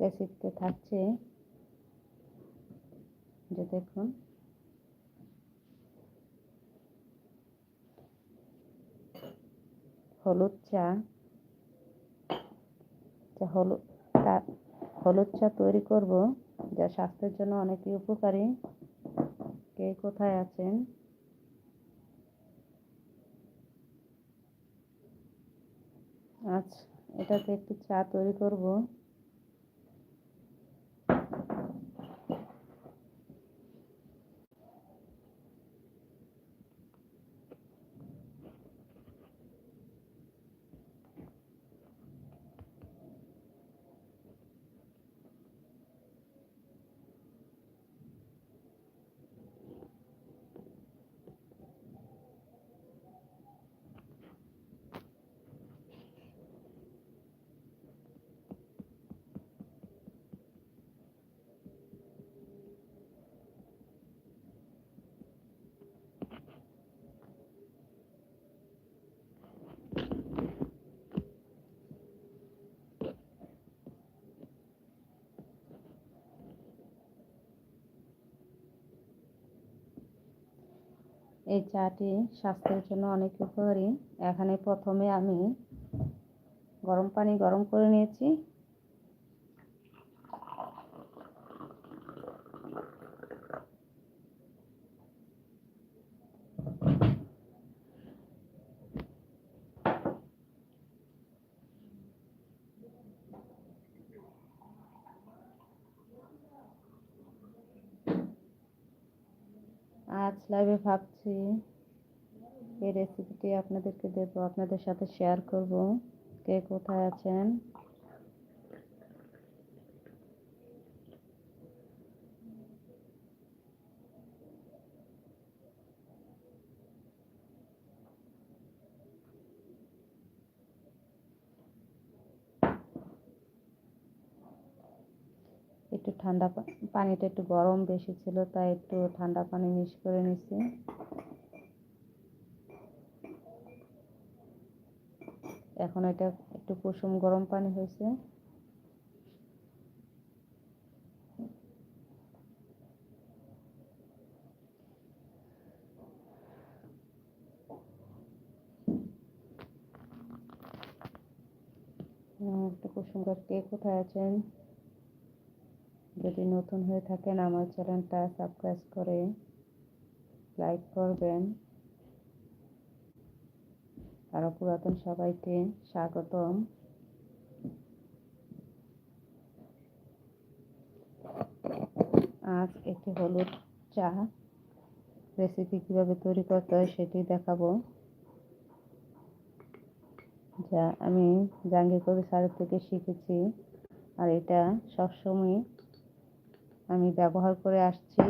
রেসিপিতে থাকছে। যে দেখুন। হলুদ চা। যা হলুদ হলুদ চা তৈরি করব। যা স্বাস্থ্যের জন্য অনেকই উপকারী। কে কোথায় আছেন? আজ এটাতে একটু চা তৈরি করব। এই চাটি স্বাস্থ্যের জন্য অনেক উপকারী। এখানে প্রথমে আমি গরম পানি গরম করে নিয়েছি আজ লাইভে ভাবছি এই রেসিপিটি আপনাদেরকে দেবো আপনাদের সাথে শেয়ার করব কে কোথায় আছেন? একটু ঠান্ডা পানিটা একটু গরম বেশি ছিল, তাই একটু ঠান্ডা পানি মিক্স করে নিছি। এখন এটা একটু কুসুম গরম পানি হয়েছে। একটু কুসুম কে কোথায় আছেন? যদি নতুন হয়ে থাকেন, আমার চ্যানেলটা সাবস্ক্রাইব করে লাইক করবেন। আরও পুরাতন সবাইকে স্বাগতম। আজ একটি হলুদ চা রেসিপি কীভাবে তৈরি করতে হয় সেটি দেখাবো। যা আমি জাহাঙ্গীর কবি স্যারের থেকে শিখেছি। আর এটা সবসময় আমি ব্যবহার করে আসছি।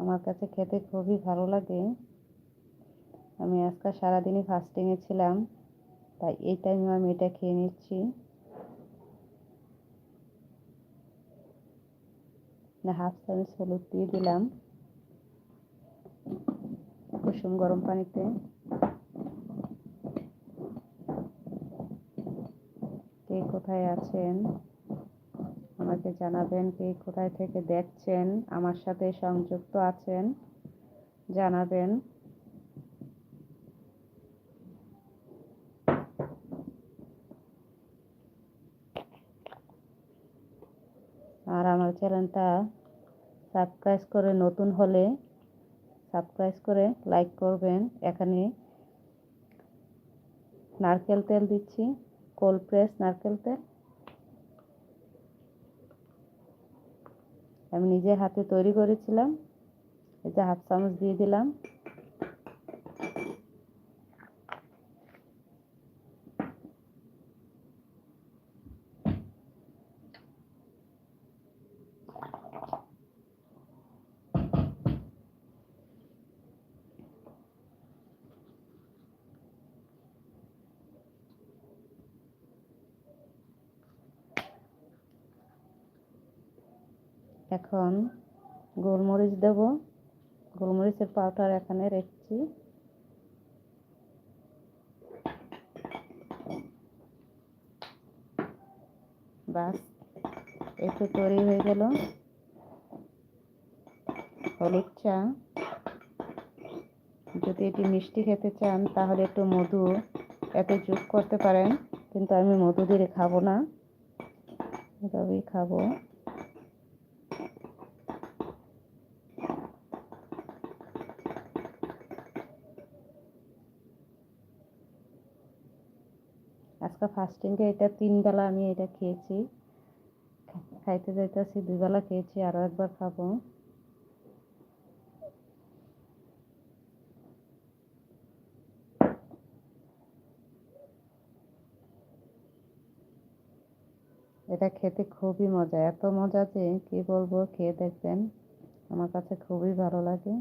আমার কাছে খেতে খুবই ভালো লাগে। আমি আজকে সারাদিনই ফাস্টিংয়ে ছিলাম, তাই এই টাইমে আমি এটা খেয়ে নিচ্ছি। হাফ চামচ হলুদ দিয়ে দিলাম। কুসুম গরম পানিতে কে কোথায় আছেন? আমাকে জানাবেন কে কোথায় থেকে দেখছেন? আমার সাথে সংযুক্ত আছেন? জানাবেন। আর আমার চ্যানেলটা সাবস্ক্রাইব করে নতুন হলে সাবস্ক্রাইব করে লাইক করবেন। এখানে নারকেল তেল দিচ্ছি। কোল্ড প্রেস নারকেল তেল। আমি নিজে হাতে তৈরি করেছিলাম। এটা হাফ চামচ দিয়ে দিলাম। এখন গোলমরিচ দেব। গোলমরিচের পাউডার এখানে রেখেছি। বাস, একটু তৈরি হয়ে গেল। হলুদ চা। যদি এটি মিষ্টি খেতে চান, তাহলে একটু মধু এতে যোগ করতে পারেন। কিন্তু আমি মধু দিয়ে খাব না। এভাবেই খাব। ফাস্টিংকে এটা তিন বেলা আমি এটা খেয়েছি। খাইতে যাইতেছি, দুই বেলা খেয়েছি আরও একবার খাব। এটা খেতে খুবই মজা, এত মজা যে কী বলব, খেয়ে দেখবেন। আমার কাছে খুবই ভালো লাগে।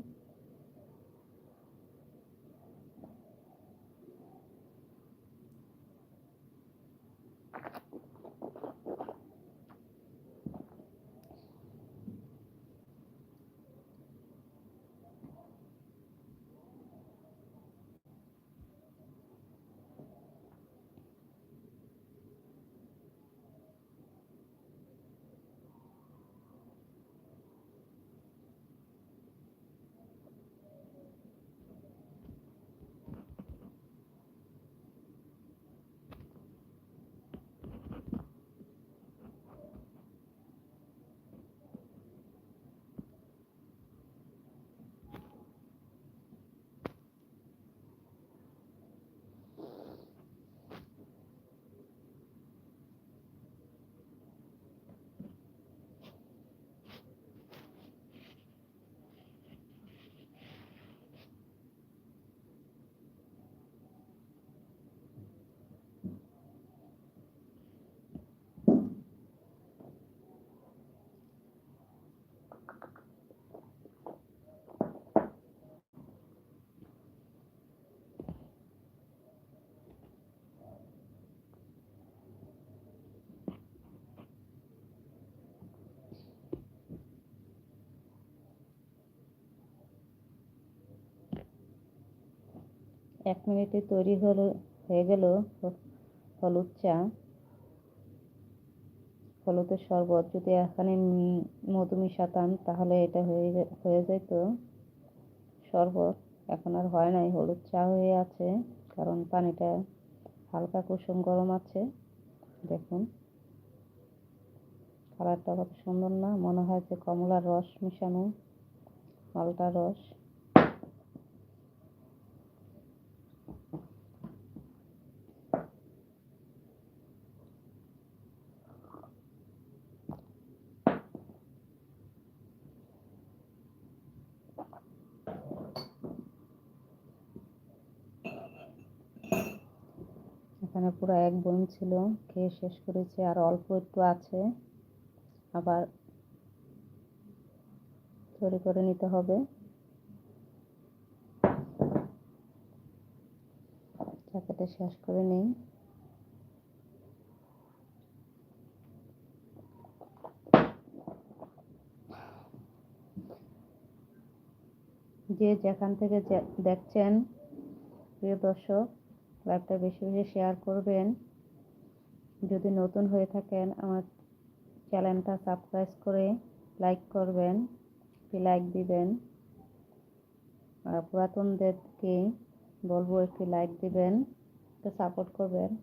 এক মিনিটে তৈরি হলো, হয়ে গেল হলুদ চা। হলুদের শরবত যদি এখানে মধু মিশাতাম তাহলে এটা হয়ে হয়ে যেত শরবত এখন আর হয় নাই, হলুদ চা হয়ে আছে, কারণ পানিটা হালকা কুসুম গরম আছে। দেখুন, কালারটা কত সুন্দর না, মনে হয় যে কমলার রস মিশানো মালটার রস। এখানে পুরো এক বোন ছিল, খেয়ে শেষ করেছে, আর অল্প একটু আছে। আবার তৈরি করে নিতে হবে। চাকাটা শেষ করে নেই। যে যেখান থেকে দেখছেন, প্রিয় দর্শক লাইভটা বেশি বেশি শেয়ার করবেন। যদি নতুন হয়ে থাকেন, আমার চ্যানেলটা সাবস্ক্রাইব করে লাইক করবেন লাইক দিবেন। আর পুরাতনদেরকে বলব, একটি লাইক দিবেন, একটু সাপোর্ট করবেন।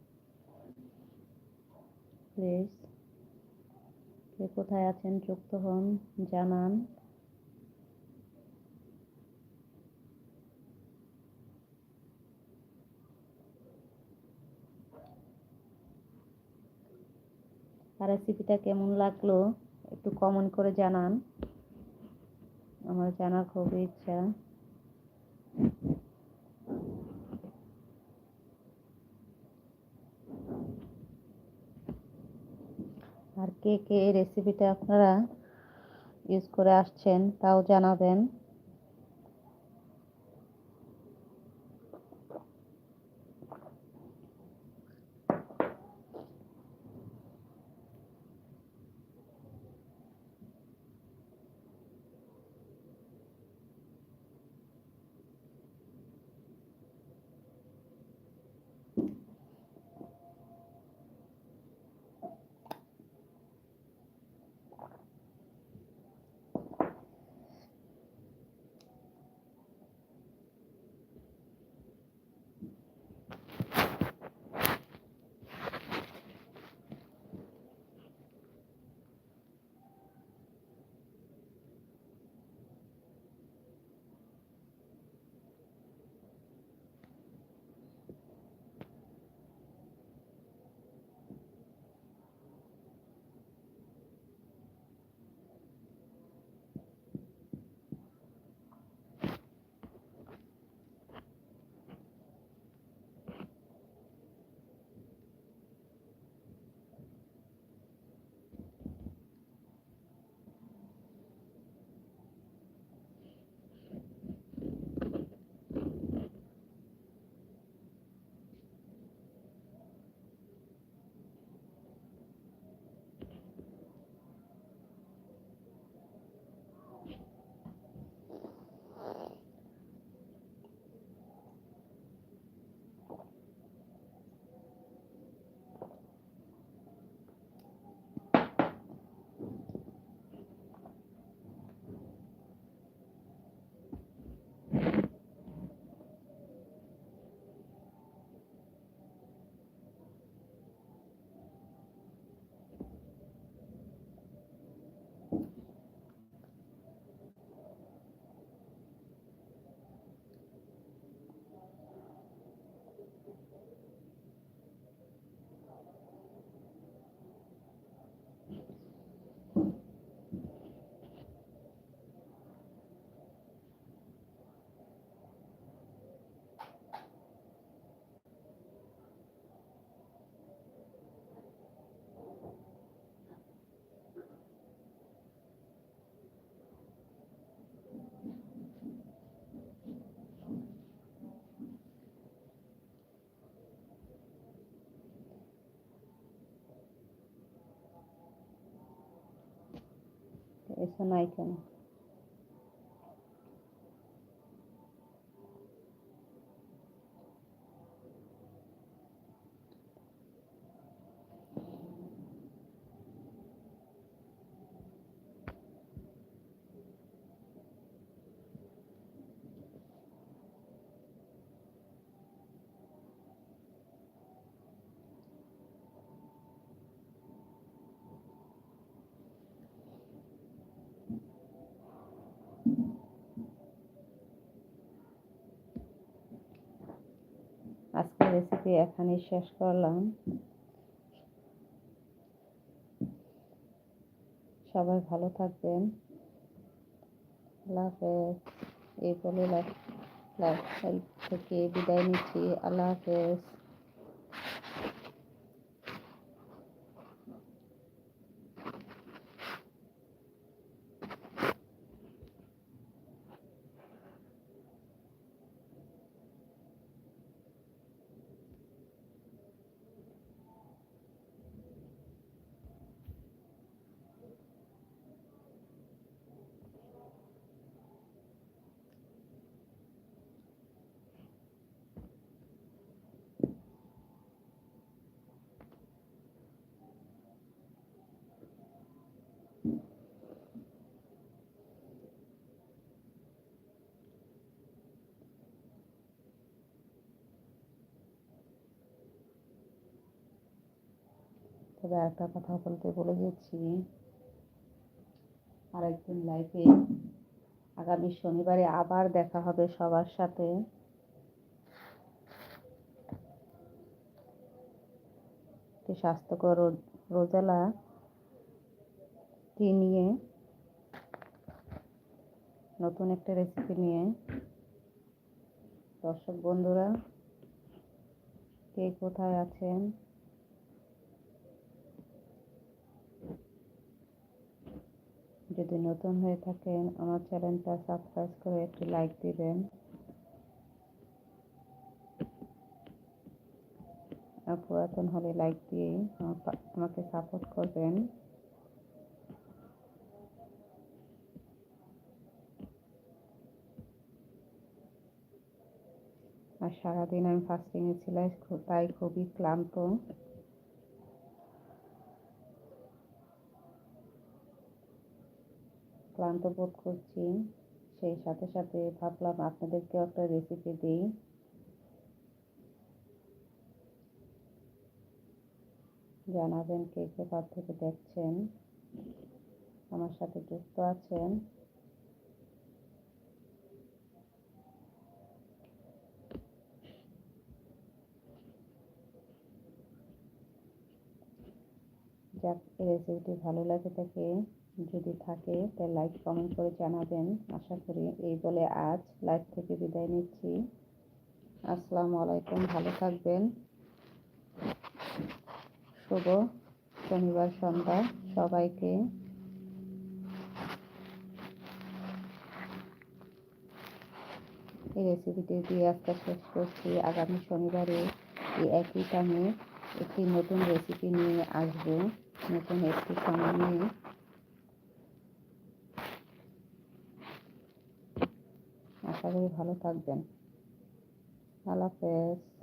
প্লিজ কে কোথায় আছেন, যুক্ত হন, জানান। রেসিপিটা কেমন লাগল একটু কমেন্ট করে জানান। আমার জানার খুবই ইচ্ছা। আর কে কে রেসিপিটা আপনারা ইউজ করে আসছেন তাও জানাবেন। কিছু নাই কেন রেসিপি এখানেই শেষ করলাম। সবাই ভালো থাকবেন। আল্লাহ হাফেজ। এই বলে লাইফ থেকে বিদায় নিচ্ছি। আল্লাহ হাফেজ। তবে একটা কথা বলতে বলে গেছি। আরেকদিন লাইফে আগামী শনিবারে আবার দেখা হবে সবার সাথে। স্বাস্থ্যকর রোজালা টি নিয়ে নতুন একটা রেসিপি নিয়ে দর্শক বন্ধুরা, কে কোথায় আছেন? যদি নতুন হয়ে থাকেন, আমার চ্যানেলটা সাবস্ক্রাইব করে একটি লাইক দিবেন। পুরাতন হলে লাইক দিয়ে আমাকে সাপোর্ট করবেন। আর সারাদিন আমি ফাস্টিংয়ে ছিলাম তাই খুবই ক্লান্ত। ক্লান্ত বোধ করছি। সেই সাথে সাথে ভাবলাম আপনাদেরকেও একটা রেসিপি দিই। জানাবেন কে কে পর থেকে দেখছেন। আমার সাথে যুক্ত আছেন। যাক রেসিপিটি ভালো লাগে থাকে যদি থাকে, তাহলে লাইক কমেন্ট করে জানাবেন। আশা করি এই বলে আজ লাইভ থেকে বিদায় নিচ্ছি। আসসালামু আলাইকুম, ভালো থাকবেন। শুভ শনিবার সন্ধ্যা সবাইকে। এই রেসিপিটি দিয়ে আজকে শেষ করছি। আগামী শনিবারে এই একই টাইমে একটি নতুন রেসিপি নিয়ে আসব। নতুন একটি সময় নিয়ে। আশা করি ভালো থাকবেন। আল্লাহ হাফেজ।